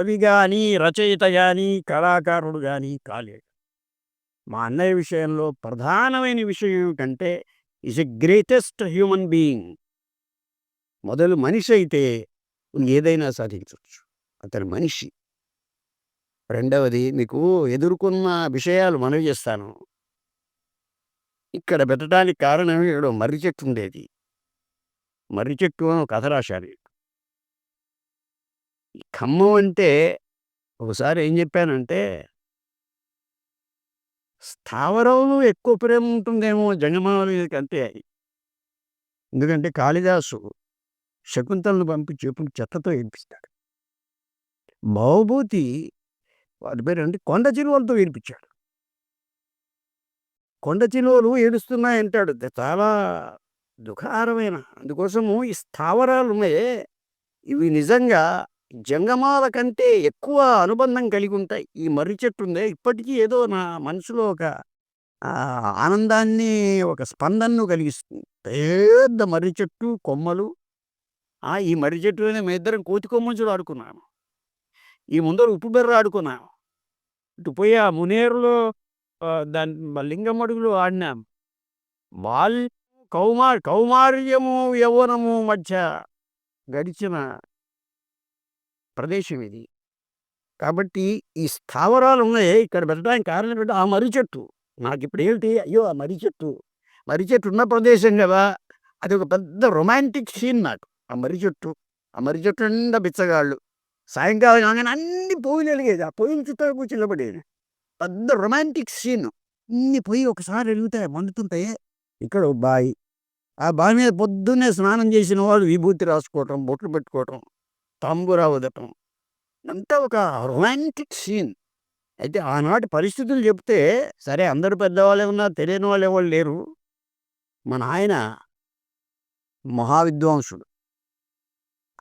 కవి కానీ రచయిత కానీ కళాకారుడు కానీ కాలేడు మా అన్నయ్య విషయంలో ప్రధానమైన విషయం ఏమిటంటే is a greatest human being. మొదలు మనిషి అయితే ఏదైనా సాధించవచ్చు అతను మనిషి. రెండవది మీకు ఎదుర్కొన్న విషయాలు మనవి చేస్తాను. ఇక్కడ పెట్టడానికి కారణం ఏడో మర్రి చెట్టు ఉండేది. మర్రి చెట్టు అని ఒక కథ రాశారు. ఖమ్మం అంటే ఒకసారి ఏం చెప్పానంటే స్థావరంలో ఎక్కువ ప్రేమ ఉంటుందేమో జంగమాల మీదకి అంతే. ఎందుకంటే కాళిదాసు శకుంతలను పంపి ఎప్పుడు చెత్తతో ఏడిపిస్తాడు. బహుభూతి వాటి పేరు అంటే కొండ చిలువలతో ఏడిపించాడు. కొండ చిలువలు ఏడుస్తున్నాయంటాడు. చాలా దుఃఖారమైన. అందుకోసము ఈ స్థావరాలు ఉన్నాయే ఇవి నిజంగా జంగమాల కంటే ఎక్కువ అనుబంధం కలిగి ఉంటాయి. ఈ మర్రి చెట్టు ఉందే ఇప్పటికీ ఏదో నా మనసులో ఒక ఆనందాన్ని ఒక స్పందనను కలిగిస్తుంది. పెద్ద మర్రి చెట్టు కొమ్మలు. ఆ ఈ మర్రి చెట్టులోనే మేము ఇద్దరం కోతి కొమ్మంచులు ఆడుకున్నాము. ఈ ముందర ఉప్పు బెర్ర ఆడుకున్నాము. ఇటు పోయి ఆ మునేరులో దాని లింగం లింగమడుగులు ఆడినాం బాల్ కౌమార్ కౌమార్యము యవ్వనము మధ్య గడిచిన ప్రదేశం ఇది. కాబట్టి ఈ స్థావరాలు ఉన్నాయి. ఇక్కడ పెట్టడానికి కారణం ఏంటంటే ఆ మర్రి చెట్టు. నాకు ఇప్పుడు ఏంటి అయ్యో ఆ మర్రి చెట్టు. మర్రి చెట్టు ఉన్న ప్రదేశం కదా. అది ఒక పెద్ద రొమాంటిక్ సీన్ నాకు. ఆ మర్రి చెట్టు. ఆ మర్రి చెట్టు నిండా బిచ్చగాళ్ళు. సాయంకాలం కాగానే అన్ని పొయ్యిలు వెలిగేది. ఆ పొయ్యిల చుట్టూ కూర్చుని పడేది పెద్ద రొమాంటిక్ సీన్ ఇన్ని పొయ్యి ఒకసారి వెలుగుతాయి మండుతుంటాయి ఇక్కడ ఒక బావి ఆ బావి మీద పొద్దున్నే స్నానం చేసిన వాళ్ళు విభూతి రాసుకోవటం బొట్లు పెట్టుకోవటం. తంబురా ఉదటం అంతా ఒక రొమాంటిక్ సీన్. అయితే ఆనాటి పరిస్థితులు చెప్తే సరే అందరు పెద్దవాళ్ళే ఏమన్నా తెలియని వాళ్ళు ఎవరు లేరు. మన ఆయన మహావిద్వాంసుడు.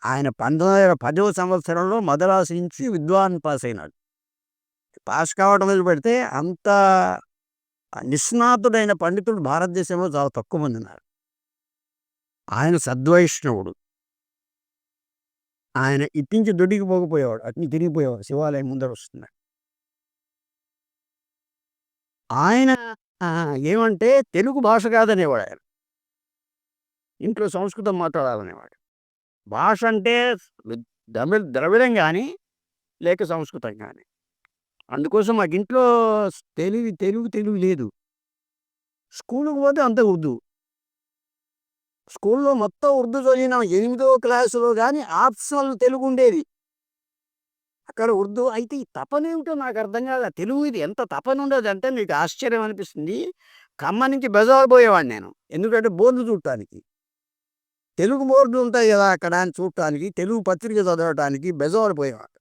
ఆయన పంతొమ్మిది వందల పదవ సంవత్సరంలో మద్రాసు నుంచి విద్వాన్ పాస్ అయినాడు పాస్ కావడం మొదలు పెడితే అంత నిష్ణాతుడైన పండితుడు భారతదేశంలో చాలా తక్కువ మంది ఉన్నారు. ఆయన సద్వైష్ణవుడు. ఆయన ఇట్టించి దొడ్డికి పోకపోయేవాడు. అట్ని తిరిగిపోయేవాడు శివాలయం ముందర వస్తున్నాడు ఆయన ఏమంటే తెలుగు భాష కాదనేవాడు ఆయన. ఇంట్లో సంస్కృతం మాట్లాడాలనేవాడు. భాష అంటే ద్రవిడ ద్రవిడం కానీ లేక సంస్కృతం కానీ అందుకోసం మాకు ఇంట్లో తెలుగు తెలుగు తెలుగు లేదు. స్కూల్కి పోతే అంత ఉర్దూ స్కూల్లో మొత్తం ఉర్దూ చదివినాం ఎనిమిదో క్లాసులో కానీ ఆప్షనల్ తెలుగు ఉండేది. అక్కడ ఉర్దూ అయితే ఈ తపన ఏమిటో నాకు అర్థం కాదు తెలుగు ఇది ఎంత తపన ఉండదు అంటే నీకు ఆశ్చర్యం అనిపిస్తుంది. కమ్మ నుంచి బెజారు పోయేవాడిని నేను. ఎందుకంటే బోర్డు చూడటానికి. తెలుగు బోర్డులు ఉంటాయి కదా అక్కడ అని చూడటానికి తెలుగు పత్రిక చదవటానికి బెజారు పోయేవాడు.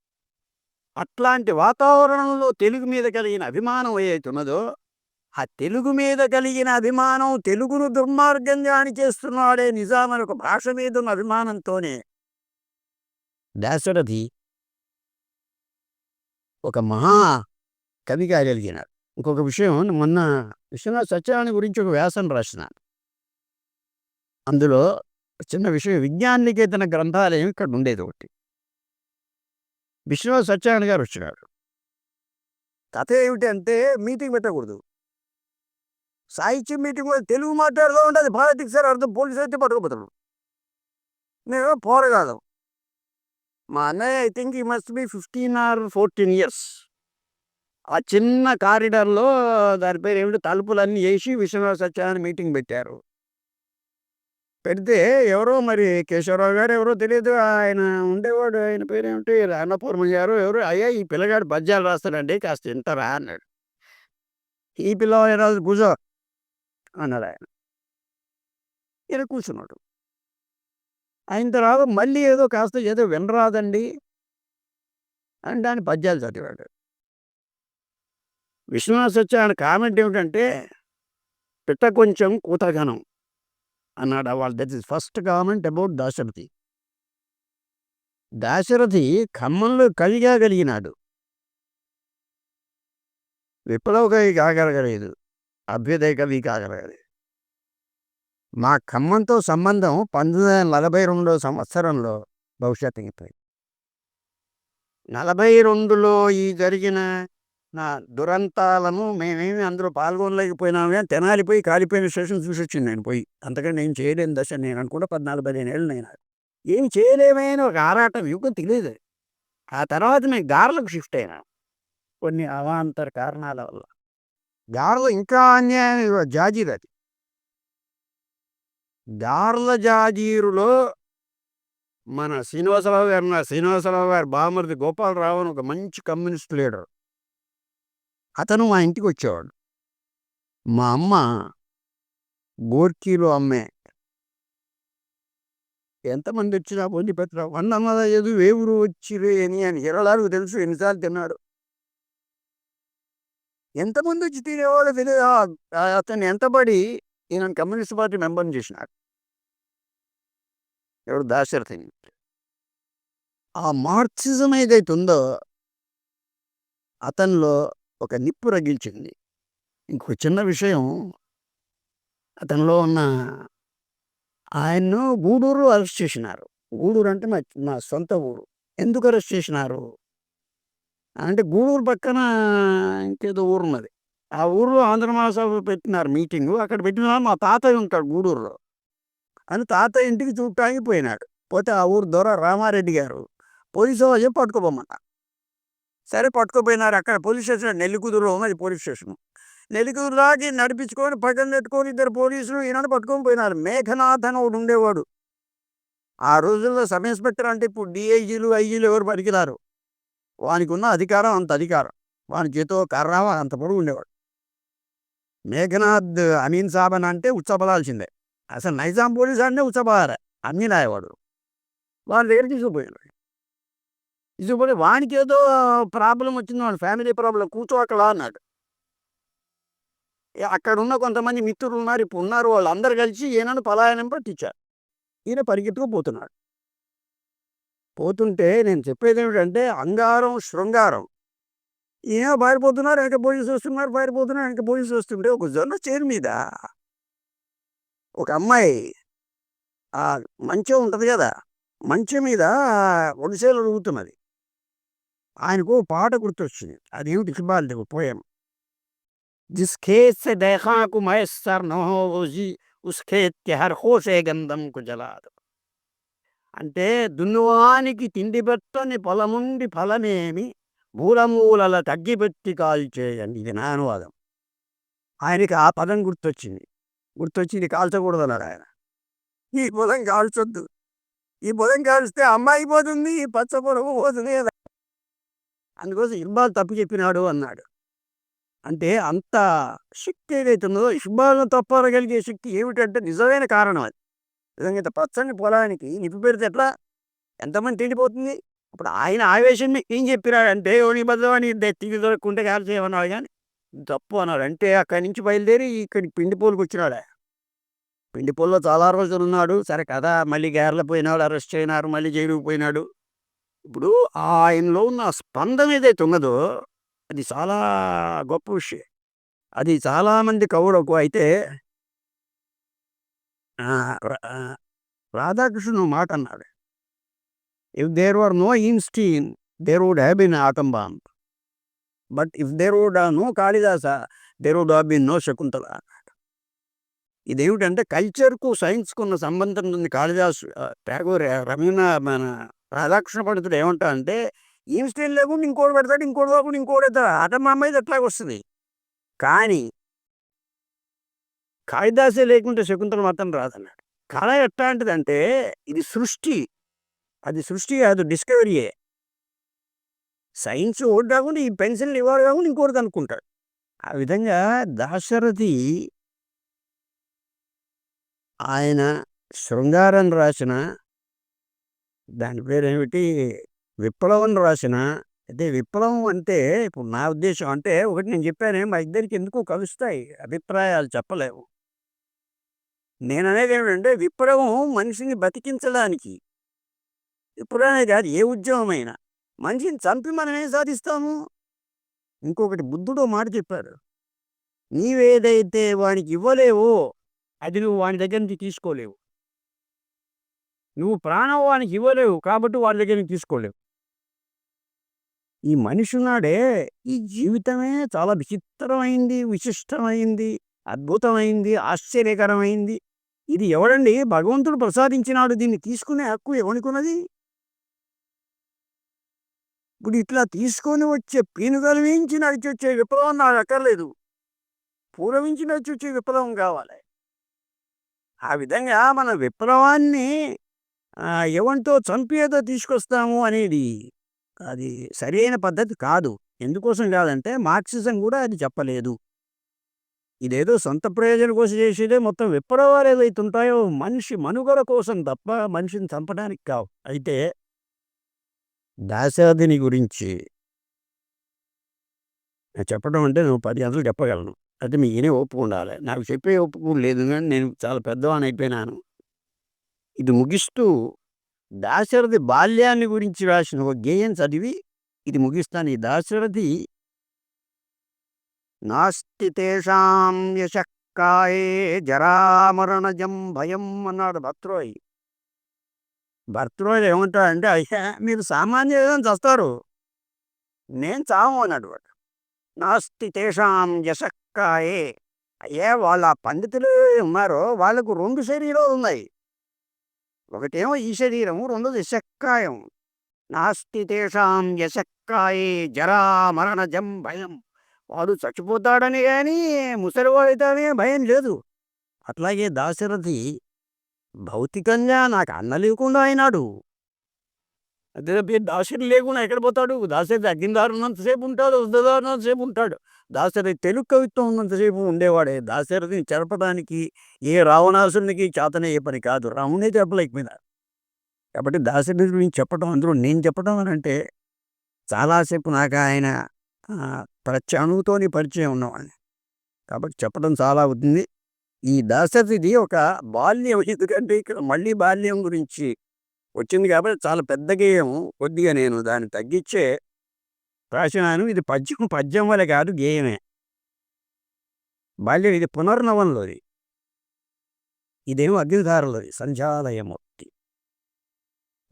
అట్లాంటి వాతావరణంలో తెలుగు మీద కలిగిన అభిమానం ఏదైతే ఉన్నదో ఆ తెలుగు మీద కలిగిన అభిమానం తెలుగును దుర్మార్గంగా అని చేస్తున్నాడే నిజాం అని ఒక భాష మీద ఉన్న అభిమానంతోనే. దాశరథి ఒక మహా కవిగా కలిగినాడు ఇంకొక విషయం మొన్న విశ్వనాథ్ సత్యనారాయణ గురించి ఒక వ్యాసం రాసిన. అందులో చిన్న విషయం విజ్ఞాన నికేతన గ్రంథాలయం ఇక్కడ ఉండేది ఒకటి. విశ్వనాథ్ సత్యనారాయణ గారు వచ్చినాడు కథ ఏమిటి అంటే మీటింగ్ పెట్టకూడదు. సాహిత్య మీటింగ్ కూడా తెలుగు మాట్లాడుతూ ఉంటుంది. అది పాలిటిక్స్ సార్ అర్థం పోలీసు అయితే పట్టుకుపోతాడు. నేను పోరగాదు మా అన్నయ్య I think he must be fifteen or fourteen years ఆ చిన్న కారిడార్లో దాని పేరు ఏమిటి? తలుపులన్నీ వేసి విశ్వనాథ సత్యనారాయణ మీటింగ్ పెట్టారు. పెడితే ఎవరో మరి కేశవరావు గారు ఎవరో తెలియదు. ఆయన ఉండేవాడు. ఆయన పేరేమిటి ఏమిటి? అన్నపూర్ణ గారు ఎవరు? అయ్యా ఈ పిల్లగాడు బజ్జాలు రాస్తాడండి. కాస్త వింటారా అన్నాడు. ఈ పిల్లవాడు రాజు కూర్చో అన్నాడు ఆయన ఈయన కూర్చున్నాడు. అయిన తర్వాత మళ్ళీ ఏదో కాస్త ఏదో వినరాదండి అని దాని పద్యాలు చదివాడు. విశ్వనాథ సత్యనారాయణ కామెంట్ ఏమిటంటే పిట్ట కొంచెం కూతగనం అన్నాడు. వాళ్ళు that is first comment about Dasarathi Dasarathi ఖమ్మంలో కవిగా కలిగినాడు విప్లవ కవి కాగలగలేదు అభ్యుదయక కవి మా ఖమ్మంతో సంబంధం పంతొమ్మిది వందల నలభై రెండో సంవత్సరంలో భవిష్యత్తు అయిపోయింది. నలభై రెండులో ఈ జరిగిన నా దురంతాలను మేమేమి అందులో పాల్గొనలేకపోయినాము కానీ తెనాలిపోయి కాలిపోయిన స్టేషన్ చూసి వచ్చింది నేను పోయి. అంతకంటే నేను చేయలేని దశ నేను అనుకుంటే పద్నాలుగు పదిహేను ఏళ్ళు నేను ఏమి చేయలేమైన ఒక ఆరాటం యుగం తెలియదు ఆ తర్వాత మేము గార్లకు షిఫ్ట్ అయినా. కొన్ని అవాంతర కారణాల వల్ల. గార్లు ఇంకా అన్యాయం జాజీర్ అది. గార్ల జాజీరులో మన శ్రీనివాసరావు గారు ఉన్నారు. శ్రీనివాసరావు గారు బామర్ది గోపాలరావు అని ఒక మంచి కమ్యూనిస్ట్ లీడర్. అతను మా ఇంటికి వచ్చేవాడు. మా అమ్మ గోర్కీలో అమ్మే. ఎంతమంది వచ్చినా పొంది పెట్టరా వంద అన్నదా ఏదో వేవురు వచ్చిరే అని. అని హిరళారు తెలుసు ఎన్నిసార్లు తిన్నాడు. ఎంతమంది వచ్చి తినేవాళ్ళు తెలియదు అతన్ని అతను ఎంత పడి ఈయన కమ్యూనిస్ట్ పార్టీ మెంబర్ని చేసినాడు. ఎవడు దాశరథి ఆ మార్క్సిజం ఏదైతే ఉందో అతనిలో ఒక నిప్పు రగిల్చింది. ఇంకో చిన్న విషయం అతనిలో ఉన్న ఆయన్ను గూడూరు అరెస్ట్ చేసినారు. గూడూరు అంటే మా మా సొంత ఊరు. ఎందుకు అరెస్ట్ చేసినారు? అంటే గూడూరు పక్కన ఇంకేదో ఊరు ఉన్నది ఆ ఊర్లో ఆంధ్ర మహాసభ పెట్టినారు మీటింగు. అక్కడ పెట్టిన మా తాతయ్య ఉంటాడు గూడూరులో. అని తాతయ్య ఇంటికి చూడటానికి పోయినాడు పోతే ఆ ఊరు దొర రామారెడ్డి గారు. పోలీసు వాళ్ళు చెప్పి పట్టుకోపోమన్నారు సరే పట్టుకోపోయినారు. అక్కడ పోలీస్ స్టేషన్ నెల్లికుదురులో ఉన్నది పోలీస్ స్టేషన్. నెల్లికూరు దాకి నడిపించుకొని పక్కన పెట్టుకొని ఇద్దరు పోలీసులు ఈనాడు పట్టుకొని పోయినారు. మేఘనాథ్ అని ఒకడు ఉండేవాడు. ఆ రోజుల్లో సబ్ ఇన్స్పెక్టర్ అంటే ఇప్పుడు డిఐజీలు ఐజీలు ఎవరు పనికిరారు వానికి ఉన్న అధికారం అంత అధికారం. వాని చేతో కర్రావా అంత పొడుగు ఉండేవాడు. మేఘనాథ్ అమీన్ సాబ్ అని అంటే ఉచ్చపడాల్సిందే అసలు నైజాం పోలీస్ అంటే ఉచ్చపడాలి అమీన్ అయ్యేవాడు. వాళ్ళ దగ్గర తీసుకుపోయాడు. తీసుకుపోయి వానికి ఏదో ప్రాబ్లం వచ్చింది. వాడి ఫ్యామిలీ ప్రాబ్లం. కూర్చో అక్కడ అన్నాడు. ఏ అక్కడ ఉన్న కొంతమంది మిత్రులు ఉన్నారు ఇప్పుడు ఉన్నారు. వాళ్ళందరూ కలిసి ఈయనను పలాయనం పట్టించారు ఈయన పరిగెత్తుకుపోతున్నాడు పోతుంటే నేను చెప్పేది ఏమిటంటే అంగారం శృంగారం. ఏమో పారిపోతున్నారు వెనక భోజనం చూస్తున్నారు పారిపోతున్నారు వెనక భోజనం చూస్తుంటే ఒక జొన్న చేరు మీద ఒక అమ్మాయి ఆ మంచం ఉంటుంది కదా మంచం మీద ఒడిసేలు అడుగుతున్నది. ఆయనకు పాట గుర్తొచ్చింది. అదేమిటి ఇకబాల్ది పోయాం? जिस खेत से देखा को मैसर न हो అంటే దున్నువానికి తిండి పెట్టని పొలముండి ఫలమేమి? మూలమూలల తగ్గిపెట్టి కాల్చేయండి ఇది నా అనువాదం. ఆయనకి ఆ పదం గుర్తొచ్చింది. గుర్తొచ్చి ఇది కాల్చకూడదన్నాడు ఆయన. ఈ పొలం కాల్చొద్దు. ఈ పొలం కాల్స్తే అమ్మాయి పోతుంది ఈ పచ్చ పొలం పోతుంది అందుకోసం ఇర్బాల్ తప్పు చెప్పినాడు అన్నాడు. అంటే అంత శక్తి ఏదైతే ఉన్నదో తప్పగలిగే శక్తి ఏమిటంటే నిజమైన కారణం అది. నిజంగా ఇంత పచ్చని పొలానికి. నిప్పు పెడితే ఎట్లా? ఎంతమంది తిండిపోతుంది? అప్పుడు ఆయన ఆవేశం ఏం ఏం చెప్పినాడంటే ఓని బద్దమని తిరిగి దొరకకుంటే కాల్ చేయమన్నాడు కానీ తప్పు అన్నాడు. అంటే అక్కడి నుంచి బయలుదేరి ఇక్కడికి పూలకు వచ్చినాడు. పిండి పూల్లో చాలా రోజులు ఉన్నాడు. సరే కదా మళ్ళీ గేర్ల పోయినాడు అరెస్ట్ అయినారు మళ్ళీ జైలుకు పోయినాడు. ఇప్పుడు ఆయనలో ఉన్న స్పందన ఏదైతే ఉన్నదో అది చాలా గొప్ప విషయం. అది చాలామంది కవులకు అయితే రాధాకృష్ణుడు మాట అన్నాడు. If there were no Einstein there would have been atom bomb but if there would no Kalidasa there would have been no Shakuntala అన్నాడు. ఇదేమిటంటే కల్చర్కు సైన్స్కు ఉన్న సంబంధం ఉంది కాళిదాసు ట్యాగోర్ రమీణ మన రాధాకృష్ణ పండితుడు ఏమంటా అంటే ఇన్స్టీన్ లేకుండా ఇంకోటి పెడతాడు ఇంకోటి లేకుండా ఇంకోటి పెడతాడు. ఆటం బాంబ్ అయితే ఎట్లాగొస్తుంది? కానీ కాళిదాసే లేకుంటే శకుంతల మాత్రం రాదన్నాడు. కళ ఎట్లాంటిదంటే ఇది సృష్టి. అది సృష్టి కాదు డిస్కవరీయే సైన్స్ ఒకటి కాకుండా ఈ పెన్సిల్ ఇవ్వాలి కాకుండా ఇంకోటి అనుకుంటాడు ఆ విధంగా దాశరథి ఆయన శృంగారం రాసిన దాని పేరు ఏమిటి విప్లవం రాసిన. అయితే విప్లవం అంటే ఇప్పుడు నా ఉద్దేశం అంటే ఒకటి నేను చెప్పాను మా ఇద్దరికి ఎందుకు కలుస్తాయి అభిప్రాయాలు చెప్పలేవు. నేను అనేది ఏమిటంటే విప్లవం మనిషిని బతికించడానికి. విప్లవం అనేది కాదు ఏ ఉద్యమమైనా. మనిషిని చంపి మనం ఏం సాధిస్తాము? ఇంకొకటి బుద్ధుడు మాట చెప్పారు. నీవేదైతే వానికి ఇవ్వలేవో అది నువ్వు వాని దగ్గర నుంచి తీసుకోలేవు. నువ్వు ప్రాణం వానికి ఇవ్వలేవు కాబట్టి వాడి దగ్గర నుంచి తీసుకోలేవు. ఈ మనిషి ఉన్నాడే ఈ జీవితమే చాలా విచిత్రమైంది విశిష్టమైంది అద్భుతమైంది ఆశ్చర్యకరమైంది. ఇది ఎవడండి భగవంతుడు ప్రసాదించినాడు దీన్ని తీసుకునే హక్కు ఎవనికున్నది? ఇప్పుడు ఇట్లా తీసుకొని వచ్చే పీనుగలు వేయించి నడిచి వచ్చే విప్లవం నాకు అక్కర్లేదు పూరవించి నడిచి వచ్చే విప్లవం కావాలి. ఆ విధంగా మన విప్లవాన్ని ఎవంతో ఎవరితో చంపేదో తీసుకొస్తాము అనేది అది సరైన పద్ధతి కాదు. ఎందుకోసం కాదంటే మార్క్సిజం కూడా అది చెప్పలేదు. ఇదేదో సొంత ప్రయోజనం కోసం చేసేదే మొత్తం విప్లవాలు ఏదైతే ఉంటాయో మనిషి మనుగడ కోసం తప్ప మనిషిని చంపడానికి కావు. అయితే దాశాదిని గురించి నేను చెప్పడం అంటే నువ్వు పది గంటలు చెప్పగలను. అయితే మీ ఈయనే ఒప్పుకు ఉండాలి. నాకు చెప్పే ఒప్పుకు లేదు కానీ నేను చాలా పెద్దవాని అయిపోయినాను. ఇది ముగిస్తూ దాశరథి బాల్యాన్ని గురించి రాసిన ఒక గేయం చదివి ఇది ముగిస్తాను. ఈ దాశరథి నాస్తి తేషాం యశక్కాయే జరామరణజం భయం అన్నాడు భర్త్రోయ్ భర్త్రోయ్ ఏమంటాడంటే అయ్యా మీరు సామాన్య చస్తారు. నేను చావు అన్నాడు వాడు నాస్తి తేషాం యశక్కాయే అయ్యే వాళ్ళ పండితులు ఉన్నారో వాళ్ళకు రెండు శరీరాలు ఉన్నాయి. ఒకటేమో ఈ శరీరము రెండోది శక్కాయం నాస్తి తేషాం యశక్కాయే జరామరణజం భయం. వాడు చచ్చిపోతాడని కానీ ముసలివాడైతానే భయం లేదు. అట్లాగే దాశరథి భౌతికంగా నాకు అన్న లేకుండా అయినాడు. అదే దాసరి లేకుండా ఎక్కడ పోతాడు? దాసరి అగ్నిదారు ఉన్నంతసేపు ఉంటాడు ఉద్దదారున్నంతసేపు ఉంటాడు. దాసరి తెలుగు కవిత్వం ఉన్నంతసేపు ఉండేవాడే. దాశరథిని చెరపడానికి ఏ రావణాసునికి చేతనయ్యే పని కాదు. రామునే చెప్పలేకపోయినారు కాబట్టి దాసరి గురించి చెప్పడం అందులో నేను చెప్పడం అని అంటే చాలాసేపు నాకు ఆయన ప్రతి అణువుతోని పరిచయం ఉన్నవాడిని. కాబట్టి చెప్పడం చాలా అవుతుంది. ఈ దాశరథిది ఒక బాల్యం. ఎందుకంటే ఇక్కడ మళ్ళీ బాల్యం గురించి వచ్చింది కాబట్టి చాలా పెద్ద గేయం. కొద్దిగా నేను దాన్ని తగ్గించే రాసినాను. ఇది పద్యం పద్యం వల్ల కాదు గేయమే. బాల్యం ఇది పునర్నవంలోది. ఇదేమో అగ్నిధారలోది సంధ్యాలయమూర్తి.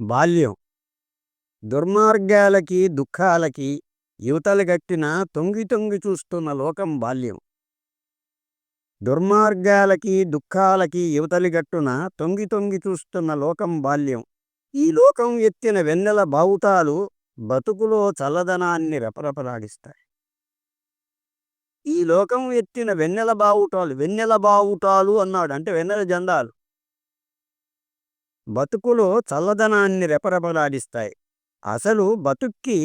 బాల్యం. దుర్మార్గాలకి దుఃఖాలకి యువతలు గట్టిన తొంగి తొంగి చూస్తున్న లోకం బాల్యం. దుర్మార్గాలకి దుఃఖాలకి యువతలి గట్టున తొంగి తొంగి చూస్తున్న లోకం బాల్యం. ఈ లోకం ఎత్తిన వెన్నెల బావుటాలు బతుకులో చల్లదనాన్ని రెపరెపలాడిస్తాయి ఈ లోకం ఎత్తిన వెన్నెల బావుటాలు వెన్నెల బావుటాలు అన్నాడు. అంటే వెన్నెల జెండాలు. బతుకులో చల్లదనాన్ని రెపరెపలాడిస్తాయి అసలు బతుక్కి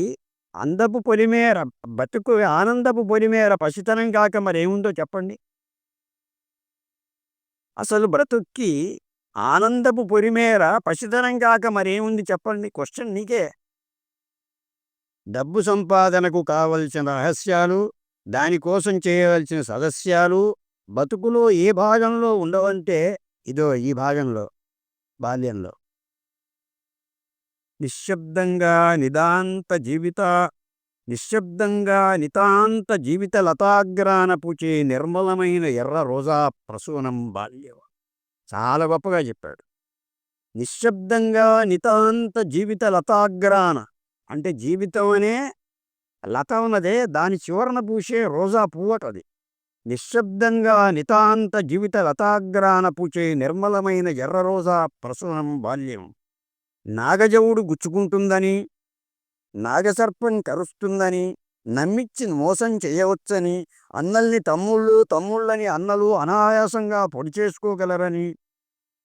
అందపు పొలిమేర బతుకు ఆనందపు పొలిమేర పసితనం కాక మరేముందో చెప్పండి. అసలు బ్రతుక్కి ఆనందపు పొలిమేర పసితనం కాక మరేముంది చెప్పండి? క్వశ్చన్ నీకే. డబ్బు సంపాదనకు కావలసిన రహస్యాలు దానికోసం చేయవలసిన సదస్యాలు బతుకులో ఏ భాగంలో ఉండవంటే ఇదో ఈ భాగంలో బాల్యంలో. నిశ్శబ్దంగా నిదాంత జీవిత నిశ్శబ్దంగా నితాంత జీవిత లతాగ్రాన పూచే నిర్మలమైన ఎర్ర రోజా ప్రసూనం బాల్యం చాలా గొప్పగా చెప్పాడు. నిశ్శబ్దంగా నితాంత జీవిత లతాగ్రాన అంటే జీవితం అనే లత ఉన్నదే దాని చివరన పూసే రోజా పువ్వటది నిశ్శబ్దంగా నితాంత జీవిత లతాగ్రాన పూచే నిర్మలమైన ఎర్ర రోజా ప్రసూనం బాల్యం నాగజవుడు గుచ్చుకుంటుందని నాగసర్పం కరుస్తుందని నమ్మిచ్చి మోసం చేయవచ్చని అన్నల్ని తమ్ముళ్ళు తమ్ముళ్ళని అన్నలు అనాయాసంగా పొడి చేసుకోగలరని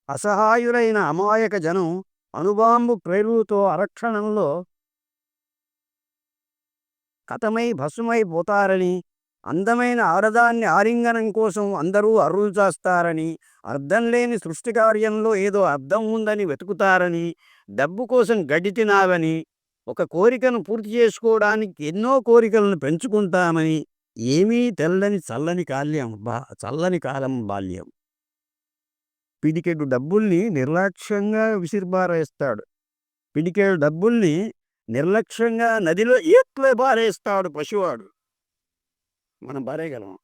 అసహాయులైన అమాయక జనం అనుబాంబు ప్రేరుతో అరక్షణంలో కథమై భస్మైపోతారని అందమైన ఆరదాన్ని ఆలింగనం కోసం అందరూ అరువు చేస్తారని అర్థం లేని సృష్టి కార్యంలో ఏదో అర్థం ఉందని వెతుకుతారని డబ్బు కోసం గడ్డి ఒక కోరికను పూర్తి చేసుకోవడానికి ఎన్నో కోరికలను పెంచుకుంటామని ఏమీ తెల్లని చల్లని కాల్యం బా చల్లని కాలం బాల్యం. పిడికెడు డబ్బుల్ని నిర్లక్ష్యంగా విసిరిపారేస్తాడు పిడికెడు డబ్బుల్ని నిర్లక్ష్యంగా నదిలో ఏట్లో పారేస్తాడు పశువాడు. మనం పారేయగలం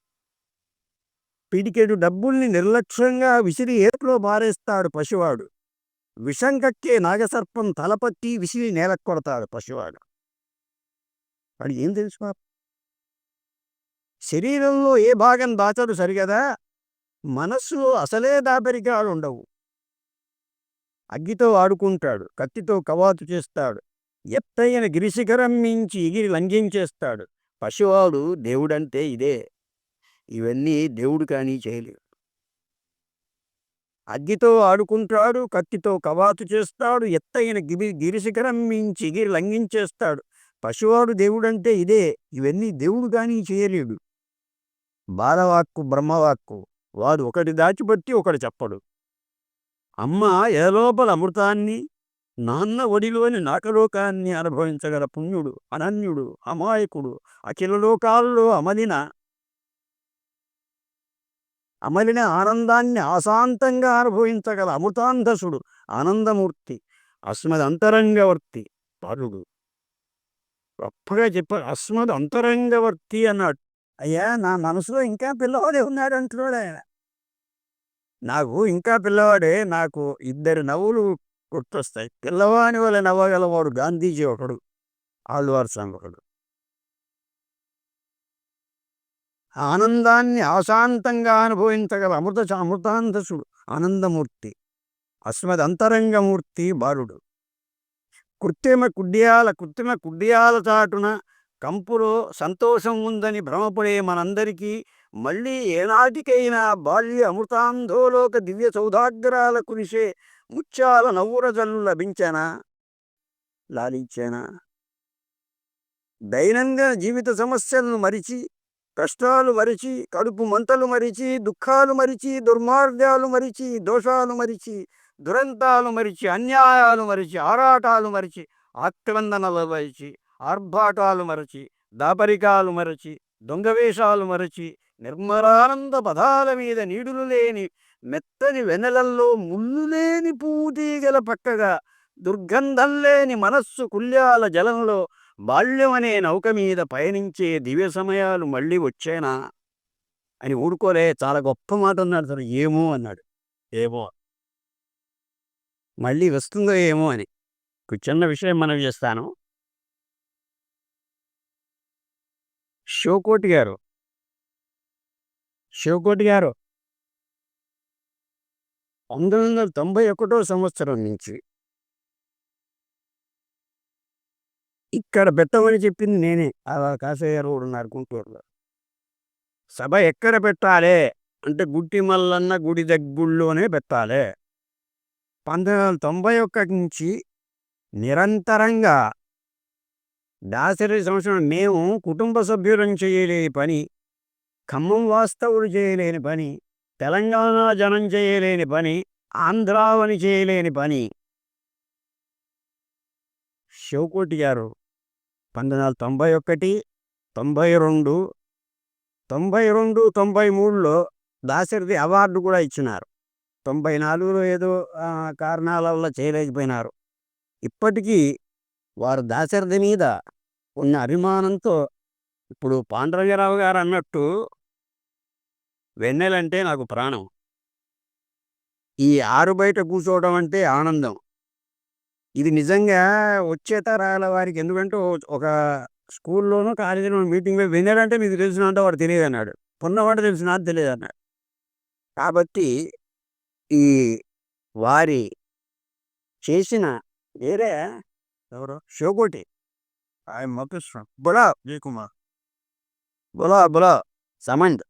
పిడికెడు డబ్బుల్ని నిర్లక్ష్యంగా విసిరి ఏట్లో పారేస్తాడు పశువాడు. విషం కక్కే నాగసర్పం తలపట్టి విసిరి నేలకు కొడతాడు పశువాడు. వాడు ఏం తెలుసు పాప? శరీరంలో ఏ భాగం దాచడు సరిగదా? మనస్సులో అసలే దాపరికాలు ఉండవు. అగ్గితో ఆడుకుంటాడు కత్తితో కవాతు చేస్తాడు ఎత్తైన గిరిశిఖరం మించి ఎగిరి లంఘించేస్తాడు. పశువాడు దేవుడంటే ఇదే. ఇవన్నీ దేవుడు కానీ చేయలేడు. అగ్గితో ఆడుకుంటాడు కత్తితో కవాతు చేస్తాడు ఎత్తైన గిరి గిరిశిఖరం మించి గిరి లంఘించేస్తాడు. పశువాడు దేవుడంటే ఇదే ఇవన్నీ దేవుడు కానీ చేయలేడు. బాలవాక్కు బ్రహ్మవాక్కు వాడు ఒకటి దాచిపట్టి ఒకటి చెప్పడు. అమ్మ ఏలోపల అమృతాన్ని నాన్న ఒడిలోని నాకలోకాన్ని అనుభవించగల పుణ్యుడు అనన్యుడు అమాయకుడు అఖిల లోకాల్లో అమలిన అమలిన ఆనందాన్ని ఆశాంతంగా అనుభవించగల అమృతాంధసుడు ఆనందమూర్తి అస్మద్ అంతరంగవర్తి పరుడు. గొప్పగా చెప్పారు అస్మద్ అంతరంగవర్తి అన్నాడు. అయ్యా నా మనసులో ఇంకా పిల్లవాడే ఉన్నాడు అంటున్నాడు ఆయన. నాకు ఇంకా పిల్లవాడే నాకు ఇద్దరు నవ్వులు గుర్తొస్తాయి. పిల్లవాని వల్ల నవ్వగలవాడు గాంధీజీ ఒకడు ఆళ్వార్ స్వామి ఒకడు. ఆనందాన్ని ఆశాంతంగా అనుభవించగల అమృత అమృతాంతసుడు ఆనందమూర్తి అస్మద్ అంతరంగమూర్తి బాలుడు. కృత్రిమ కుడ్యాల కృత్రిమ కుడ్యాల చాటున కంపులో సంతోషం ఉందని భ్రమపడే మనందరికీ మళ్ళీ ఏనాటికైనా బాల్య అమృతాంధోలోక దివ్య సౌధాగ్రాల కురిసే ముత్యాల నవ్వురజల్లు లభించానా? లాలించానా? దైనందిన జీవిత సమస్యలను మరిచి కష్టాలు మరిచి కడుపు మంటలు మరిచి దుఃఖాలు మరిచి దుర్మార్గాలు మరిచి దోషాలు మరిచి దురంతాలు మరిచి అన్యాయాలు మరిచి ఆరాటాలు మరిచి ఆక్రందనలు మరిచి ఆర్భాటాలు మరచి దాపరికాలు మరచి దొంగవేషాలు మరచి నిర్మలానంద పదాల మీద నీడులు లేని మెత్తని వెనలల్లో ముళ్ళు లేని పూతీగల పక్కగా దుర్గంధం లేని మనస్సు కుల్యాల జలంలో బాల్యం అనే నౌక మీద పయనించే దివ్య సమయాలు మళ్ళీ వచ్చేనా? అని ఊడుకోలే చాలా గొప్ప మాట అన్నాడు తను. ఏమో అన్నాడు. ఏమో. మళ్ళీ వస్తుందో ఏమో అని. చిన్న విషయం మనం చేస్తాను. షోకోటి గారు. షోకోటి గారు. పంతొమ్మిది వందల తొంభై ఒకటో సంవత్సరం నుంచి ఇక్కడ పెట్టమని చెప్పింది నేనే. అలా కాసయ్య గారు కూడా ఉన్నారు గుంటూరులో సభ ఎక్కడ పెట్టాలి? అంటే గుట్టి మల్లన్న గుడి దగ్గుల్లోనే పెట్టాలి. పంతొమ్మిది వందల తొంభై ఒకటి నుంచి నిరంతరంగా దాసరి సంవత్సరం మేము కుటుంబ సభ్యులను చేయలేని పని ఖమ్మం వాస్తవులు చేయలేని పని తెలంగాణ జనం చేయలేని పని ఆంధ్రావని చేయలేని పని. శివకోటి గారు పంతొమ్మిది వందల తొంభై ఒకటి తొంభై రెండు తొంభై రెండు తొంభై మూడులో దాశరథి అవార్డు కూడా ఇచ్చినారు. తొంభై నాలుగులో ఏదో కారణాల వల్ల చేయలేకపోయినారు. ఇప్పటికీ వారు దాశరథి మీద ఉన్న అభిమానంతో ఇప్పుడు పాండురంగరావు గారు అన్నట్టు వెన్నెలంటే నాకు ప్రాణం. ఈ ఆరు బయట కూర్చోవడం అంటే ఆనందం. ఇది నిజంగా వచ్చే తరాల వారికి ఎందుకంటే ఒక స్కూల్లోనూ కాలేజీలో మీటింగ్లో వెన్నెలంటే మీకు తెలిసిన అంటే వాడు తెలియదు అన్నాడు పొన్నవాడు తెలిసిన తెలియదు అన్నాడు కాబట్టి ఈ వారి చేసిన వేరే ఎవరు? షోకోటి. ఆయన మతేశ్వరం బులా జయకుమార్ బులా బులా సమండ్